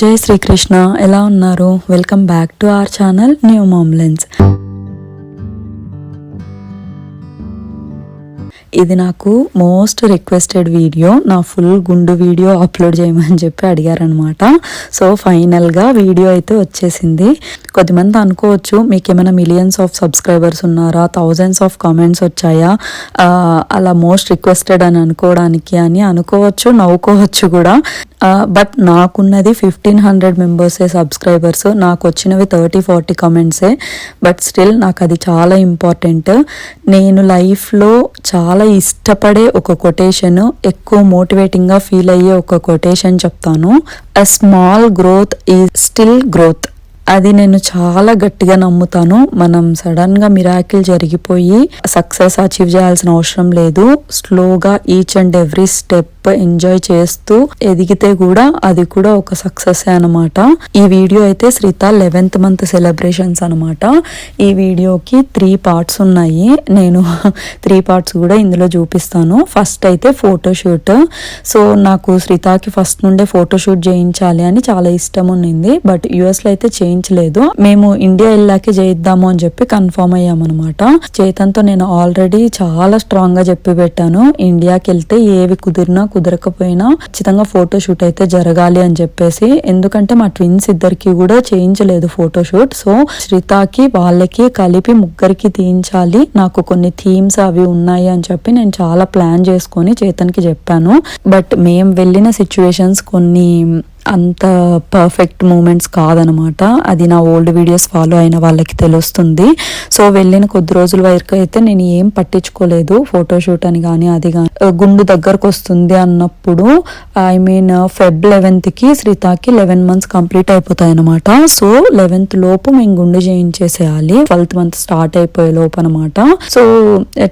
జై శ్రీకృష్ణ ఎలా ఉన్నారు? Welcome back to our channel new మామ్లెన్స్ ఇది నాకు మోస్ట్ రిక్వెస్టెడ్ వీడియో నా ఫుల్ గుండు వీడియో అప్లోడ్ చేయమని చెప్పి అడిగారనమాట సో ఫైనల్గా వీడియో అయితే వచ్చేసింది. కొద్దిమంది అనుకోవచ్చు మీకు ఏమైనా మిలియన్స్ ఆఫ్ సబ్స్క్రైబర్స్ ఉన్నారా? థౌజండ్స్ ఆఫ్ కామెంట్స్ వచ్చాయా? అలా మోస్ట్ రిక్వెస్టెడ్ అని అనుకోవడానికి అని అనుకోవచ్చు నవ్వుకోవచ్చు కూడా. బట్ నాకున్నది ఫిఫ్టీన్ హండ్రెడ్ మెంబర్సే సబ్స్క్రైబర్స్ నాకు వచ్చినవి థర్టీ ఫార్టీ కామెంట్సే బట్ స్టిల్ నాకు అది చాలా ఇంపార్టెంట్ నేను లైఫ్లో చాలా ఇష్టపడే ఒక కొటేషన్ ఎక్కువ మోటివేటింగ్గా ఫీల్ అయ్యే ఒక కొటేషన్ చెప్తాను. A small growth is still growth అది నేను చాలా గట్టిగా నమ్ముతాను. మనం సడన్గా మిరాకిల్ జరిగిపోయి సక్సెస్ అచీవ్ చేయాల్సిన అవసరం లేదు. స్లోగా each and every step enjoy చేస్తూ ఎదిగితే కూడా అది కూడా ఒక సక్సెస్ అనమాట ఈ వీడియో అయితే శ్రీత లెవెన్త్ మంత్ సెలబ్రేషన్స్ అనమాట ఈ వీడియోకి త్రీ పార్ట్స్ ఉన్నాయి. నేను త్రీ పార్ట్స్ కూడా ఇందులో చూపిస్తాను. ఫస్ట్ అయితే ఫోటోషూట్ సో నాకు శ్రీతాకి ఫస్ట్ నుండే ఫోటోషూట్ చేయించాలి అని చాలా ఇష్టం ఉన్నింది బట్ యుఎస్లో అయితే అయితే చేయించలేదు మేము ఇండియా వెళ్ళాకే చేయిద్దాము అని చెప్పి కన్ఫర్మ్ అయ్యామన్నమాట. చేతన్తో నేను ఆల్రెడీ చాలా స్ట్రాంగ్గా చెప్పి పెట్టాను. ఇండియాకి వెళ్తే ఏవి కుదిరినా కుదరకపోయినా ఖచ్చితంగా ఫోటో షూట్ అయితే జరగాలి అని చెప్పేసి. ఎందుకంటే మా ట్విన్స్ ఇద్దరికి కూడా చేయించలేదు ఫోటో షూట్ సో శ్రితాకి వాళ్ళకి కలిపి ముగ్గురికి తీయించాలి. నాకు కొన్ని థీమ్స్ అవి ఉన్నాయి అని చెప్పి నేను చాలా ప్లాన్ చేసుకొని చేతన్కి చెప్పాను. బట్ మేము వెళ్ళిన సిచ్యువేషన్స్ కొన్ని అంత పర్ఫెక్ట్ మూమెంట్స్ కాదనమాట. అది నా ఓల్డ్ వీడియోస్ ఫాలో అయిన వాళ్ళకి తెలుస్తుంది. సో వెళ్ళిన కొద్ది రోజుల వరకు అయితే నేను ఏం పట్టించుకోలేదు ఫోటోషూట్ అని కానీ అది కానీ గుండు దగ్గరకు వస్తుంది అన్నప్పుడు ఐ మీన్ ఫెబ్ లెవెన్త్కి శ్రీతాకి లెవెన్ మంత్స్ కంప్లీట్ అయిపోతాయి అనమాట సో లెవెన్త్ లోపు మేము గుండు చేయించేసేయాలి. ట్వెల్త్ మంత్ స్టార్ట్ అయిపోయే లోపు అనమాట సో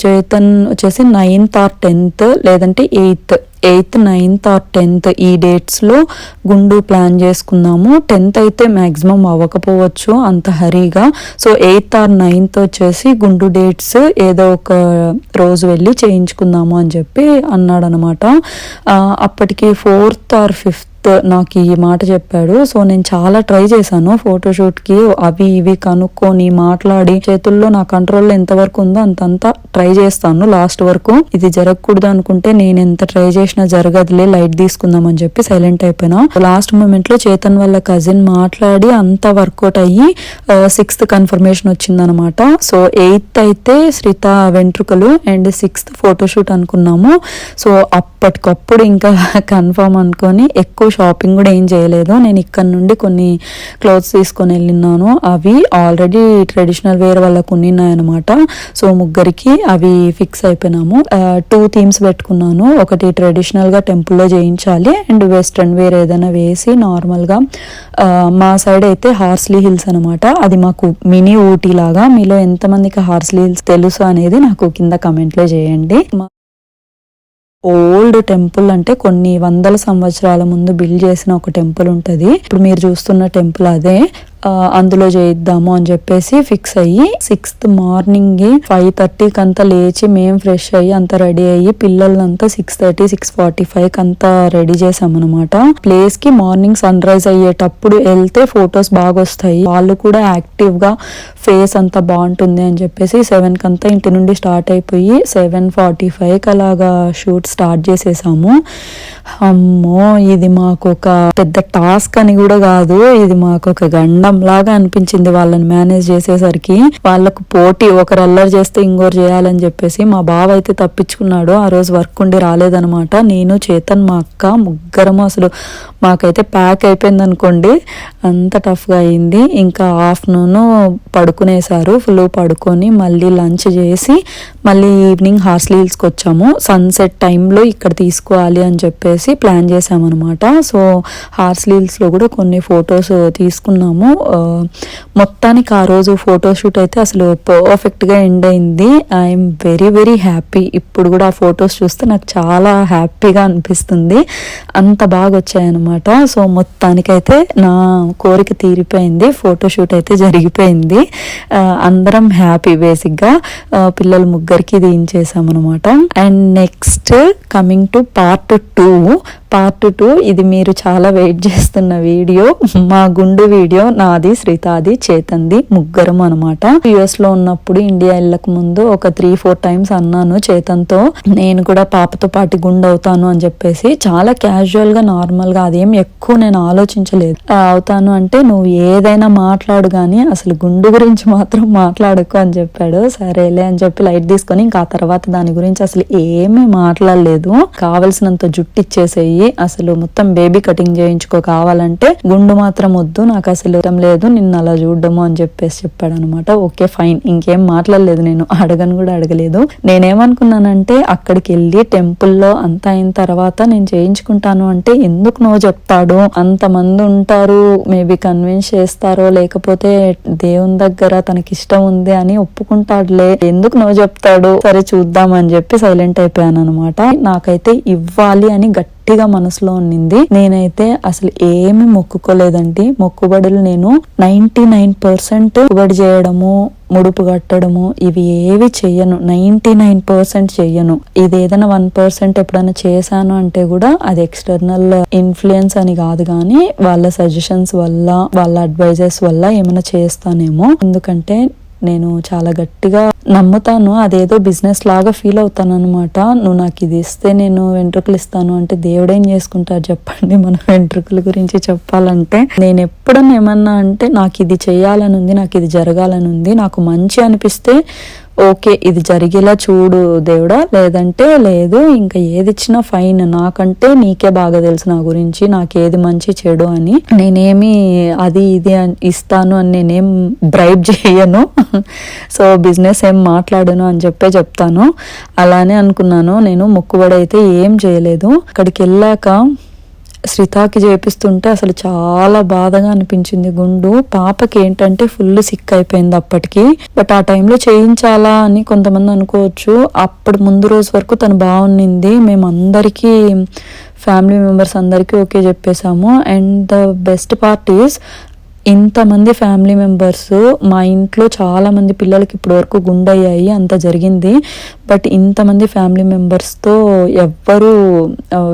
చేతన్ వచ్చేసి నైన్త్ ఆర్ టెన్త్ లేదంటే eighth eighth ninth or tenth ఈ డేట్స్లో రెండు ప్లాన్ చేసుకుందాము టెన్త్ అయితే మాక్సిమం అవ్వకపోవచ్చు అంత హరీగా. సో ఎయిత్ ఆర్ నైన్త్ వచ్చేసి గుండు డేట్స్ ఏదో ఒక రోజు వెళ్ళి చేయించుకుందాము అని చెప్పి అన్నాడనమాట. అప్పటికి ఫోర్త్ ఆర్ ఫిఫ్త్ నాకు ఈ మాట చెప్పాడు. సో నేను చాలా ట్రై చేశాను ఫోటోషూట్కి అవి ఇవి కనుక్కొని మాట్లాడి చేతుల్లో నా కంట్రోల్లో ఎంతవరకు ఉందో అంతంతా ట్రై చేస్తాను లాస్ట్ వరకు. ఇది జరగకూడదు అనుకుంటే నేను ఎంత ట్రై చేసినా జరగదులే లైట్ తీసుకుందాం అని చెప్పి సైలెంట్ అయిపోయినా. లాస్ట్ మూమెంట్లో చేతన్ వాళ్ళ కజిన్ మాట్లాడి అంత వర్కౌట్ అయ్యి సిక్స్త్ కన్ఫర్మేషన్ వచ్చిందనమాట. సో ఎయిత్ అయితే శ్రీత వెంట్రుకలు అండ్ సిక్స్త్ ఫోటోషూట్ అనుకున్నాము. సో అప్పటికప్పుడు ఇంకా కన్ఫర్మ్ అనుకొని ఎక్కువ షాపింగ్ కూడా ఏం చేయలేదు. నేను ఇక్కడ నుండి కొన్ని క్లోత్స్ తీసుకొని వెళ్ళినాను అవి ఆల్రెడీ ట్రెడిషనల్ వేర్ వాళ్ళకు ఉన్నిన్నాయన్నమాట. సో ముగ్గురికి అవి ఫిక్స్ అయిపోయినాము. టూ థీమ్స్ పెట్టుకున్నాను. ఒకటి ట్రెడిషనల్గా టెంపుల్లో చేయించాలి. అండ్ వెస్ట్రన్ వేర్ ఏదైనా వేసి నార్మల్గా మా సైడ్ అయితే హార్స్లీ హిల్స్ అనమాట అది మాకు మినీ ఊటీ లాగా మీలో ఎంతమందికి హార్స్లీ హిల్స్ తెలుసు అనేది నాకు కింద కమెంట్లో చేయండి. ఓల్డ్ టెంపుల్ అంటే కొన్ని వందల సంవత్సరాల ముందు బిల్డ్ చేసిన ఒక టెంపుల్ ఉంటది. ఇప్పుడు మీరు చూస్తున్న టెంపుల్ అదే. అందులో చేయిద్దాము అని చెప్పేసి ఫిక్స్ అయ్యి సిక్స్త్ మార్నింగ్ ఫైవ్ థర్టీకి అంతా లేచి మేము ఫ్రెష్ అయ్యి అంతా రెడీ అయ్యి పిల్లలంతా సిక్స్ థర్టీ సిక్స్ ఫార్టీ ఫైవ్కి అంతా రెడీ చేసామన్నమాట ప్లేస్కి మార్నింగ్ సన్ రైజ్ అయ్యేటప్పుడు వెళ్తే ఫొటోస్ బాగా వస్తాయి వాళ్ళు కూడా యాక్టివ్గా ఫేస్ అంతా బాగుంటుంది అని చెప్పేసి సెవెన్కి అంతా ఇంటి నుండి స్టార్ట్ అయిపోయి సెవెన్ ఫార్టీ ఫైవ్కి అలాగా షూట్ స్టార్ట్ చేసేసాము. అమ్మో ఇది మాకు ఒక పెద్ద టాస్క్ అని కూడా కాదు. ఇది మాకు ఒక గండం లాగా అనిపించింది వాళ్ళని మేనేజ్ చేసేసరికి. వాళ్ళకు పోటీ ఒకరు అల్లరి చేస్తే ఇంకోరు చేయాలని చెప్పేసి మా బావ అయితే తప్పించుకున్నాడు. ఆ రోజు వర్క్ ఉండి రాలేదనమాట నేను చేతన్ మా అక్క ముగ్గురము అసలు మాకైతే ప్యాక్ అయిపోయింది అనుకోండి అంత టఫ్గా అయింది. ఇంకా ఆఫ్టర్నూన్ పడుకునేసారు ఫుల్ పడుకొని మళ్ళీ లంచ్ చేసి మళ్ళీ ఈవినింగ్ హార్స్లీ హిల్స్కి వచ్చాము. సన్సెట్ టైంలో ఇక్కడ తీసుకోవాలి అని చెప్పేసి ప్లాన్ చేసామన్నమాట సో హార్స్లీ హిల్స్లో కూడా కొన్ని ఫొటోస్ తీసుకున్నాము. మొత్తానికి ఆ రోజు ఫోటోషూట్ అయితే అసలు పర్ఫెక్ట్గా ఎండ్ అయింది. ఐఎమ్ వెరీ వెరీ హ్యాపీ ఇప్పుడు కూడా ఆ ఫొటోస్ చూస్తే నాకు చాలా హ్యాపీగా అనిపిస్తుంది. అంత బాగా వచ్చాయన్నమాట. సో మొత్తానికైతే నా కోరిక తీరిపోయింది. ఫోటోషూట్ అయితే జరిగిపోయింది. అందరం హ్యాపీ బేసిక్గా పిల్లలు ముగ్గురికి ఇది అనమాట and next coming to part two part two. ఇది మీరు చాలా వెయిట్ చేస్తున్న వీడియో. మా గుండు వీడియో నాది శ్రీతాది చేతంది ముగ్గురం అనమాట యుఎస్లో ఉన్నప్పుడు ఇండియా వెళ్ళక ముందు ఒక త్రీ ఫోర్ టైమ్స్ అన్నాను చేతన్తో నేను కూడా పాపతో పాటు గుండు అవుతాను అని చెప్పేసి చాలా క్యాజువల్గా నార్మల్గా అదేం ఎక్కువ నేను ఆలోచించలేదు. అవుతాను అంటే నువ్వు ఏదైనా మాట్లాడు గానీ అసలు గుండు గురించి మాత్రం మాట్లాడకు అని చెప్పాడు. సరేలే అని చెప్పి లైట్ తీసుకొని ఇంకా ఆ తర్వాత దాని గురించి అసలు ఏమీ మాట్లాడలేదు. కావలసినంత జుట్టు ఇచ్చేసేయి. అసలు మొత్తం బేబీ కటింగ్ చేయించుకో కావాలంటే గుండు మాత్రం వద్దు నాకు అసలు ఇష్టం లేదు నిన్ను అలా చూడడము అని చెప్పేసి చెప్పాడు అనమాట ఓకే ఫైన్ ఇంకేం మాట్లాడలేదు నేను అడగను కూడా అడగలేదు. నేనేమనుకున్నానంటే అక్కడికి వెళ్ళి టెంపుల్లో అంత అయిన తర్వాత నేను చేయించుకుంటాను అంటే ఎందుకు నో చెప్తాడు? అంతమంది ఉంటారు మేబీ కన్విన్స్ చేస్తారో లేకపోతే దేవుని దగ్గర తనకి ఇష్టం ఉంది అని ఒప్పుకుంటాడులే ఎందుకు నో చెప్తాడు? సరే చూద్దాం అని చెప్పి సైలెంట్ అయిపోయాను అనమాట నాకైతే ఇవ్వాలి అని గట్టి గట్టిగా మనసులో ఉన్నింది. నేనైతే అసలు ఏమి మొక్కుకోలేదండి. మొక్కుబడులు నేను నైన్టీ నైన్ పర్సెంట్ మొక్కుబడి చేయడము ముడుపు కట్టడము ఇవి ఏవి చెయ్యను. నైన్టీ నైన్ పర్సెంట్ చెయ్యను. ఇది ఏదైనా వన్ పర్సెంట్ ఎప్పుడైనా చేశాను అంటే కూడా అది ఎక్స్టర్నల్ ఇన్ఫ్లుయెన్స్ అని కాదు కానీ వాళ్ళ సజెషన్స్ వల్ల వాళ్ళ అడ్వైజెస్ వల్ల ఏమైనా చేస్తానేమో. ఎందుకంటే నేను చాలా గట్టిగా నమ్ముతాను అదేదో బిజినెస్ లాగా ఫీల్ అవుతాను అనమాట నువ్వు నాకు ఇది ఇస్తే నేను వెంట్రుకలు ఇస్తాను అంటే దేవుడేం చేసుకుంటారు చెప్పండి? మన వెంట్రుకల గురించి చెప్పాలంటే నేను ఎప్పుడన్నా ఏమన్నా అంటే నాకు ఇది చేయాలని ఉంది నాకు ఇది జరగాలని ఉంది నాకు మంచి అనిపిస్తే ఓకే ఇది జరిగేలా చూడు దేవుడా లేదంటే లేదు ఇంకా ఏది ఇచ్చినా ఫైన్ నాకంటే నీకే బాగా తెలుసు నా గురించి నాకు ఏది మంచి చెడు అని. నేనేమి అది ఇది అని ఇస్తాను అని నేనేం బ్రైబ్ చేయను. సో బిజినెస్ ఏం మాట్లాడను అని చెప్పే చెప్తాను. అలానే అనుకున్నాను. నేను మొక్కుబడి అయితే ఏం చేయలేదు. అక్కడికి వెళ్ళాక శ్రీతాకి చేపిస్తుంటే అసలు చాలా బాధగా అనిపించింది. గుండు పాపకి ఏంటంటే ఫుల్ సిక్ అయిపోయింది అప్పటికి. బట్ ఆ టైంలో చేయించాలా అని కొంతమంది అనుకోవచ్చు. అప్పుడు ముందు రోజు వరకు తను బాగుండింది. మేము అందరికీ ఫ్యామిలీ మెంబర్స్ అందరికీ okay చెప్పేశాము. And the best part is ఇంతమంది ఫ్యామిలీ మెంబర్స్ మా ఇంట్లో చాలామంది పిల్లలకి ఇప్పటి వరకు గుండయ్యాయి అంత జరిగింది. బట్ ఇంతమంది ఫ్యామిలీ మెంబర్స్తో ఎవ్వరూ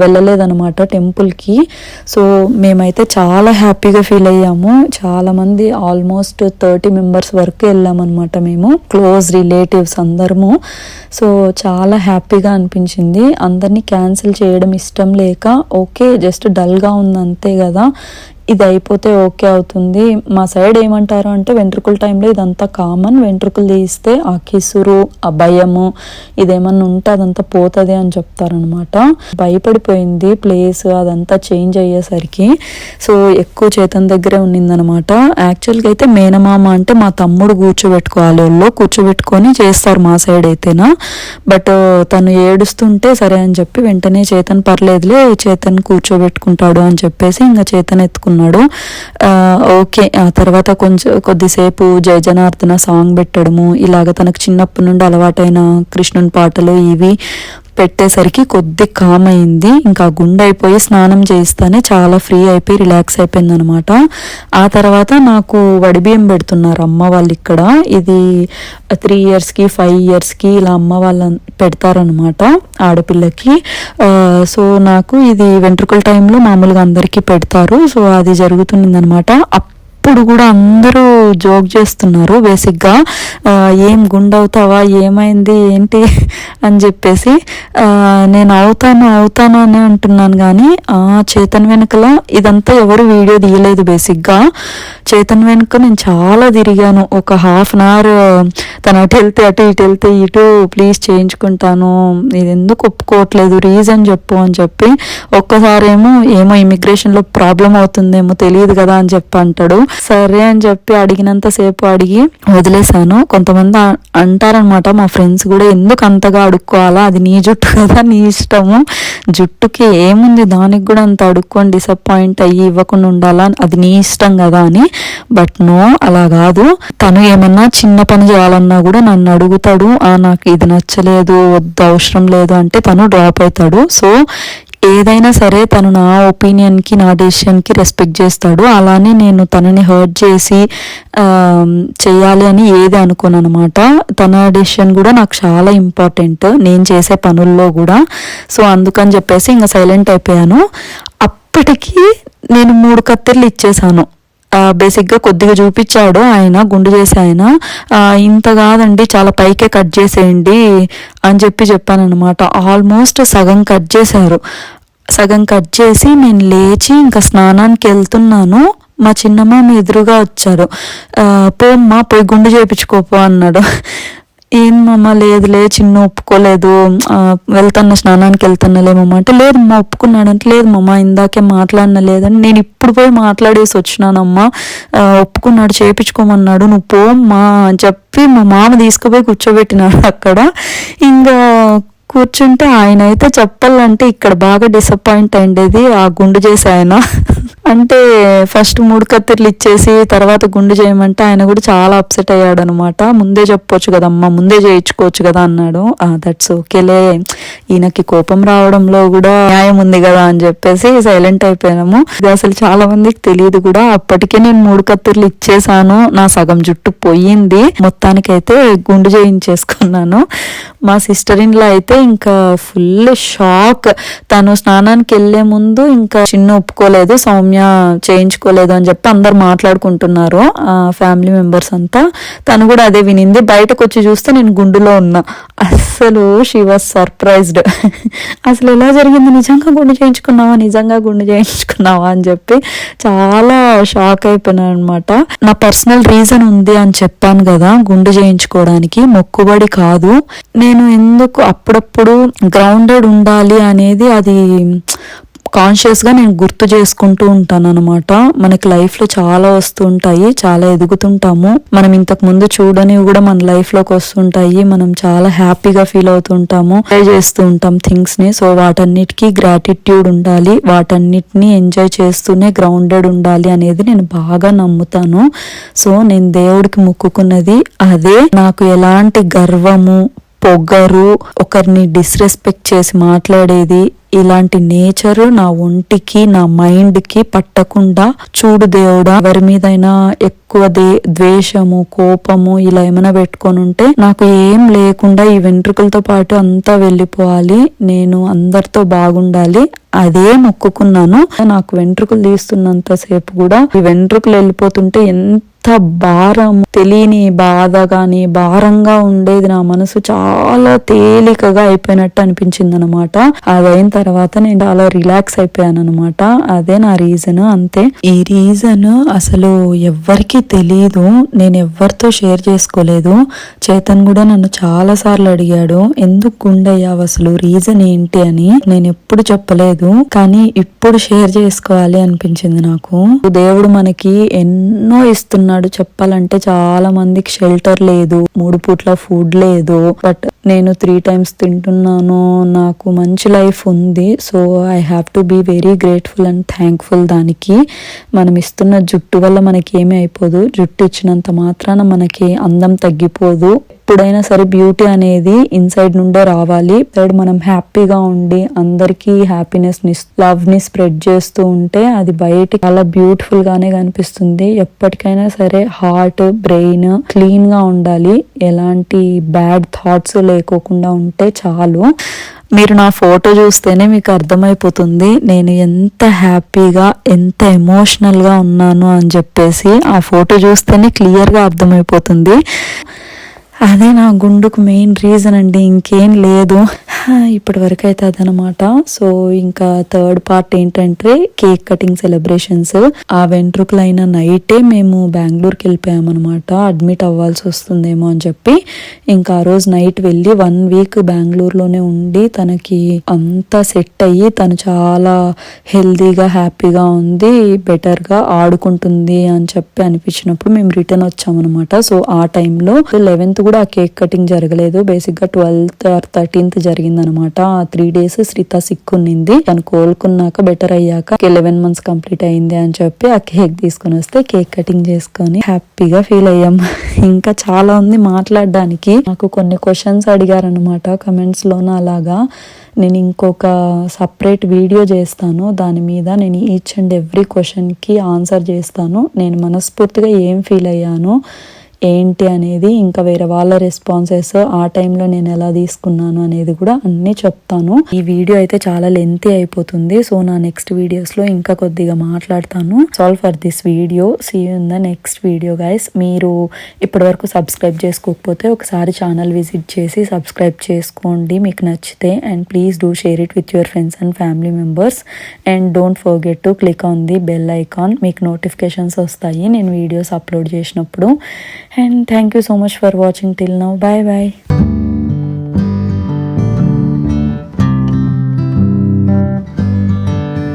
వెళ్ళలేదనమాట టెంపుల్కి. సో మేమైతే చాలా హ్యాపీగా ఫీల్ అయ్యాము. చాలామంది ఆల్మోస్ట్ థర్టీ మెంబర్స్ వరకు వెళ్ళామన్నమాట మేము క్లోజ్ రిలేటివ్స్ అందరము. సో చాలా హ్యాపీగా అనిపించింది. అందరినీ క్యాన్సిల్ చేయడం ఇష్టం లేక ఓకే జస్ట్ డల్గా ఉంది అంతే కదా. ఇది అయిపోతే ఓకే అవుతుంది. మా సైడ్ ఏమంటారు అంటే వెంట్రుకల టైంలో ఇదంతా కామన్ వెంట్రుకలు తీస్తే ఆ కిసురు ఆ భయము ఇదేమన్నా ఉంటే అదంతా పోతుంది అని చెప్తారనమాట భయపడిపోయింది ప్లేస్ అదంతా చేంజ్ అయ్యేసరికి. సో ఎక్కువ చేతన్ దగ్గరే ఉన్నిందనమాట యాక్చువల్గా అయితే మేనమామ అంటే మా తమ్ముడు కూర్చోబెట్టుకోవాలి. వాళ్ళు కూర్చోబెట్టుకొని చేస్తారు మా సైడ్ అయితేనా. బట్ తను ఏడుస్తుంటే సరే అని చెప్పి వెంటనే చేతన్ పర్లేదులే చేతన్ కూర్చోబెట్టుకుంటాడు అని చెప్పేసి ఇంకా చేతన్ ఎత్తుకున్నాను ఆ, ఓకే ఆ తర్వాత కొంచెం కొద్దిసేపు జయ జనార్దన సాంగ్ పెట్టడము ఇలాగ తనకు చిన్నప్పటి నుండి అలవాటైన కృష్ణుని పాటలు ఇవి పెట్టేసరికి కొద్ది కామ్ అయింది. ఇంకా గుండె అయిపోయి స్నానం చేయిస్తానే చాలా ఫ్రీ అయిపోయి రిలాక్స్ అయిపోయింది అనమాట ఆ తర్వాత నాకు వడిబియ్యం పెడుతున్నారు అమ్మ వాళ్ళు ఇక్కడ. ఇది త్రీ ఇయర్స్కి ఫైవ్ ఇయర్స్కి ఇలా అమ్మ వాళ్ళ పెడతారనమాట ఆడపిల్లకి. సో నాకు ఇది వెంట్రుకల టైంలో మామూలుగా అందరికీ పెడతారు. సో అది జరుగుతుందనమాట. అప్పుడు కూడా అందరూ జోక్ చేస్తున్నారు బేసిక్గా ఏం గుండవుతావా ఏమైంది? ఏంటి? అని చెప్పేసి. నేను అవుతాను అవుతాను అని అంటున్నాను కానీ ఆ చేతన్ వెనుకల ఇదంతా ఎవరు వీడియో తీయలేదు బేసిక్గా చేతన్ వెనుక నేను చాలా తిరిగాను. ఒక హాఫ్ అన్ అవర్ తను అటు వెళ్తే అటు ఇటు వెళ్తే ఇటు ప్లీజ్ చేయించుకుంటాను. ఇది ఎందుకు ఒప్పుకోవట్లేదు? రీజన్ చెప్పు అని చెప్పి. ఒక్కసారేమో ఏమో ఇమిగ్రేషన్లో ప్రాబ్లం అవుతుందేమో తెలియదు కదా అని చెప్పి అంటాడు. సరే అని చెప్పి అడిగినంత సేపు అడిగి వదిలేశాను. కొంతమంది అంటారనమాట మా ఫ్రెండ్స్ కూడా ఎందుకు అంతగా అడుక్కోవాలా? అది నీ జుట్టు కదా నీ ఇష్టము. జుట్టుకి ఏముంది? దానికి కూడా అంత అడుక్కొని డిసప్పాయింట్ అయ్యి ఇవ్వకుండా ఉండాలా? అది నీ ఇష్టం కదా అని. బట్ నో అలా కాదు. తను ఏమన్నా చిన్న పని చేయాలన్నా కూడా నన్ను అడుగుతాడు. ఆ నాకు ఇది నచ్చలేదు వద్దు అవసరం లేదు అంటే తను డ్రాప్ అవుతాడు. సో ఏదైనా సరే తను నా ఒపీనియన్కి నా డెసిషన్కి రెస్పెక్ట్ చేస్తాడు. అలానే నేను తనని హర్ట్ చేసి చేయాలి అని ఏది అనుకోను అనమాట తన డెసిషన్ కూడా నాకు చాలా ఇంపార్టెంట్. నేను చేసే పనుల్లో కూడా. సో అందుకని చెప్పేసి ఇంకా సైలెంట్ అయిపోయాను. అప్పటికి నేను మూడు కత్తెర్లు ఇచ్చేసాను. బేసిక్గా కొద్దిగా చూపించాడు ఆయన గుండు చేసి ఆయన. ఇంత కాదండి చాలా పైకే కట్ చేసేయండి అని చెప్పి చెప్పాను అనమాట ఆల్మోస్ట్ సగం కట్ చేశారు. సగం కట్ చేసి నేను లేచి ఇంకా స్నానానికి వెళ్తున్నాను. మా చిన్నమ్మ మీ ఎదురుగా వచ్చారు. పోమ్మా పోయి గుండు చేయించుకోపో అన్నాడు. ఏం మమ్మ లేదులే చిన్న ఒప్పుకోలేదు. ఆ, వెళ్తాను స్నానానికి వెళ్తానులే మమ్మ అంటే లేదు మా ఒప్పుకున్నాడంటే లేదు మమ్మ ఇందాకే మాట్లాడిన లేదని నేను ఇప్పుడు పోయి మాట్లాడేసి వచ్చినానమ్మా. ఒప్పుకున్నాడు చేపించుకోమన్నాడు నువ్వు పోమ్మా అని చెప్పి మా మామ తీసుకుపోయి కూర్చోబెట్టినాడు అక్కడ. ఇంకా కూర్చుంటే ఆయన అయితే చెప్పాలంటే ఇక్కడ బాగా డిసప్పాయింట్ అయిండేది ఆ గుండు చేసి ఆయన. అంటే ఫస్ట్ మూడు కత్తిర్లు ఇచ్చేసి తర్వాత గుండు చేయమంటే ఆయన కూడా చాలా అప్సెట్ అయ్యాడు అనమాట ముందే చెప్పొచ్చు కదమ్మా ముందే చేయించుకోవచ్చు కదా అన్నాడు. దట్స్ ఓకేలే ఈయనకి కోపం రావడంలో కూడా న్యాయం ఉంది కదా అని చెప్పేసి సైలెంట్ అయిపోయినాము. ఇది అసలు చాలా మందికి తెలియదు కూడా. అప్పటికే నేను మూడు కత్తిర్లు ఇచ్చేసాను. నా సగం జుట్టు పోయింది. మొత్తానికైతే గుండు చేయించేసుకున్నాను. మా సిస్టర్ ఇన్లో అయితే ఇంకా ఫుల్ షాక్ తను స్నానానికి వెళ్ళే ముందు ఇంకా చిన్న ఒప్పుకోలేదు సౌమ్య చేయించుకోలేదు అని చెప్పి అందరు మాట్లాడుకుంటున్నారు ఆ ఫ్యామిలీ మెంబర్స్ అంతా. తను కూడా అదే వినింది బయటకు వచ్చి చూస్తే నేను గుండులో ఉన్నా. అస్సలు షీ వాజ్ సర్ప్రైజ్డ్ అసలు ఎలా జరిగింది? నిజంగా గుండు చేయించుకున్నావా? నిజంగా గుండు చేయించుకున్నావా? అని చెప్పి చాలా షాక్ అయిపోయినా అనమాట నా పర్సనల్ రీజన్ ఉంది అని చెప్పాను కదా గుండు చేయించుకోవడానికి. మొక్కుబడి కాదు. నేను ఎందుకు అప్పుడప్పుడు గ్రౌండెడ్ ఉండాలి అనేది అది కాన్షియస్గా నేను గుర్తు చేసుకుంటూ ఉంటాను అనమాట మనకి లైఫ్లో చాలా వస్తుంటాయి చాలా ఎదుగుతుంటాము. మనం ఇంతకు ముందు చూడనివి కూడా మన లైఫ్లోకి వస్తుంటాయి. మనం చాలా హ్యాపీగా ఫీల్ అవుతుంటాము ఎంజాయ్ చేస్తూ ఉంటాం థింగ్స్ని. సో వాటన్నిటికీ గ్రాటిట్యూడ్ ఉండాలి. వాటన్నిటిని ఎంజాయ్ చేస్తూనే గ్రౌండెడ్ ఉండాలి అనేది నేను బాగా నమ్ముతాను. సో నేను దేవుడికి మొక్కుకున్నది అదే. నాకు ఎలాంటి గర్వము పొగరు ఒకరిని డిస్రెస్పెక్ట్ చేసి మాట్లాడేది ఇలాంటి నేచర్ నా ఒంటికి నా మైండ్కి పట్టకుండా చూడు దేవుడా ఎవరి మీదైనా ఎక్కువ దే ద్వేషము కోపము ఇలా ఏమైనా పెట్టుకొని ఉంటే నాకు ఏం లేకుండా ఈ వెంట్రుకలతో పాటు అంతా వెళ్ళిపోవాలి. నేను అందరితో బాగుండాలి. అదే మొక్కుకున్నాను. నాకు వెంట్రుకలు తీస్తున్నంత సేపు కూడా ఈ వెంట్రుకలు వెళ్ళిపోతుంటే ఎంత భారం తెలియని బాధ గాని భారంగా ఉండేది నా మనసు చాలా తేలికగా అయిపోయినట్టు అనిపించింది అనమాట అదైన తర్వాత నేను చాలా రిలాక్స్ అయిపోయాను అనమాట అదే నా రీజన్ అంతే. ఈ రీజన్ అసలు ఎవ్వరికి తెలియదు నేను ఎవరితో షేర్ చేసుకోలేదు. చేతన్ కూడా నన్ను చాలా సార్లు అడిగాడు. ఎందుకు గుండయ్యావు అసలు? రీజన్ ఏంటి? అని. నేను ఎప్పుడు చెప్పలేదు. కానీ ఇప్పుడు షేర్ చేసుకోవాలి అనిపించింది నాకు. దేవుడు మనకి ఎన్నో ఇస్తున్నాడు. చెప్పాలంటే చాలా మందికి షెల్టర్ లేదు. మూడు పూట్ల ఫుడ్ లేదు. బట్ నేను త్రీ టైమ్స్ తింటున్నాను. నాకు మంచి లైఫ్ ఉంది. So I have to be very grateful and thankful దానికి. మనం ఇస్తున్న జుట్టు వల్ల మనకి ఏమీ అయిపోదు. జుట్టు ఇచ్చినంత మాత్రాన మనకి అందం తగ్గిపోదు. ఎప్పుడైనా సరే బ్యూటీ అనేది ఇన్సైడ్ నుండే రావాలి. థర్డ్ మనం హ్యాపీగా ఉండి అందరికీ హ్యాపీనెస్ని లవ్ని స్ప్రెడ్ చేస్తూ ఉంటే అది బయట చాలా బ్యూటిఫుల్ గానే కనిపిస్తుంది. ఎప్పటికైనా సరే హార్ట్ బ్రెయిన్ క్లీన్గా ఉండాలి. ఎలాంటి బ్యాడ్ థాట్స్ లేకోకుండా ఉంటే చాలు. మీరు నా ఫోటో చూస్తేనే మీకు అర్థమైపోతుంది. నేను ఎంత హ్యాపీగా ఎంత ఎమోషనల్గా ఉన్నాను అని చెప్పేసి ఆ ఫోటో చూస్తేనే క్లియర్గా అర్థమైపోతుంది. అదే నా గుండుకు మెయిన్ రీజన్ అండి. ఇంకేం లేదు. ఇప్పటి వరకు అయితే అదనమాట. సో ఇంకా థర్డ్ పార్ట్ ఏంటంటే కేక్ కటింగ్ సెలబ్రేషన్స్. ఆ వెంట్రుకలైన నైటే మేము బెంగళూరుకి వెళ్ళిపోయామన్నమాట అడ్మిట్ అవ్వాల్సి వస్తుందేమో అని చెప్పి. ఇంకా ఆ రోజు నైట్ వెళ్ళి వన్ వీక్ బెంగళూరులోనే ఉండి తనకి అంతా సెట్ అయ్యి తను చాలా హెల్దీగా హ్యాపీగా ఉంది బెటర్గా ఆడుకుంటుంది అని చెప్పి అనిపించినప్పుడు మేము రిటర్న్ వచ్చామన్నమాట సో ఆ టైంలో లెవెన్త్ కూడా ఆ కేక్ కటింగ్ జరగలేదు. బేసిక్గా ట్వెల్త్ ఆర్ థర్టీన్త్ జరిగింది. అనమాట ఆ త్రీ డేస్ శ్రీత సిక్ ఉన్నింది. తను కోలుకున్నాక బెటర్ అయ్యాక ఎలెవెన్ మంత్స్ కంప్లీట్ అయింది అని చెప్పి ఆ కేక్ తీసుకొని వస్తే కేక్ కటింగ్ చేసుకొని హ్యాపీగా ఫీల్ అయ్యాం. ఇంకా చాలా ఉంది మాట్లాడడానికి. నాకు కొన్ని క్వశ్చన్స్ అడిగారనమాట కమెంట్స్ లోన అలాగా. నేను ఇంకొక సపరేట్ వీడియో చేస్తాను. దాని మీద నేను ఈచ్ అండ్ ఎవ్రీ క్వశ్చన్కి ఆన్సర్ చేస్తాను. నేను మనస్ఫూర్తిగా ఏం ఫీల్ అయ్యాను? ఏంటి అనేది ఇంకా వేరే వాళ్ళ రెస్పాన్సెస్ ఆ టైంలో నేను ఎలా తీసుకున్నాను అనేది కూడా అన్నీ చెప్తాను. ఈ వీడియో అయితే చాలా లెంతీ అయిపోతుంది. సో నా నెక్స్ట్ వీడియోస్లో ఇంకా కొద్దిగా మాట్లాడతాను. So all for this video see in the next video guys మీరు ఇప్పటివరకు సబ్స్క్రైబ్ చేసుకోకపోతే ఒకసారి ఛానల్ విజిట్ చేసి సబ్స్క్రైబ్ చేసుకోండి. మీకు నచ్చితే and please do share it with your friends and family members and don't forget to click on the bell icon మీకు notifications వస్తాయి. నేను వీడియోస్ అప్లోడ్ చేసినప్పుడు. and thank you so much for watching till now. Bye bye